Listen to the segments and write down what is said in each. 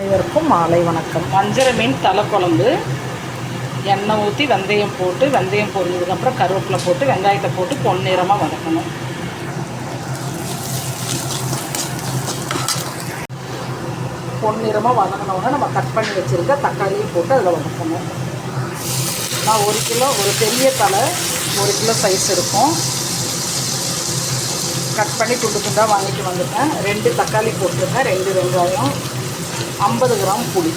அனைவருக்கும் மாலை வணக்கம். வஞ்சர மீன் தலை குழம்பு எண்ணெய் ஊற்றி வெந்தயம் போட்டு வெந்தயம் பொரிஞ்சதுக்கப்புறம் கருவேப்பிலை போட்டு வெங்காயத்தை போட்டு பொன்னிறமாக வதக்கணும். பொன்னிறமாக வதங்கினவுடனே நம்ம கட் பண்ணி வச்சுருக்க தக்காளியும் போட்டு அதில் வதக்கணும். நான் ஒரு கிலோ ஒரு பெரிய தலை ஒரு கிலோ சைஸ் இருக்கும். கட் பண்ணி துண்டு துண்டாக வாங்கிட்டு வந்துட்டேன். ரெண்டு தக்காளி போட்டிருக்கேன் ரெண்டு வெங்காயம். ஐம்பது கிராம் புளி.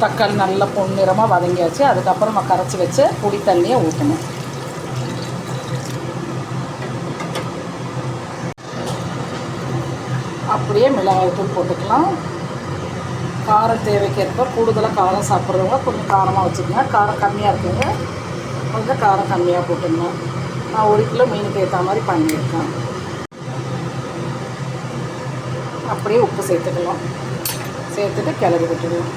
தக்காளி நல்லா பொன்னிறமாக வதங்கியாச்சு. அதுக்கப்புறம் கரைச்சி வச்ச புளி தண்ணியை ஊற்றணும் அப்படியே மிளகாய்த்தூள் போட்டுக்கலாம். காரம் தேவைக்கேற்ப கூடுதலாக காரம் சாப்பிட்றவங்க கொஞ்சம் காரமாக வச்சுக்கோங்க. காரம் கம்மியாக இருக்குங்க. கொஞ்சம் காரம் கம்மியாக போட்டுங்க நான் ஒரு கிலோ மீனுக்கு ஏற்ற மாதிரி பண்ணியிருக்கேன். அப்படியே உப்பு சேர்த்துக்கலாம். சேர்த்துட்டு கிளறி விட்டுடுவோம்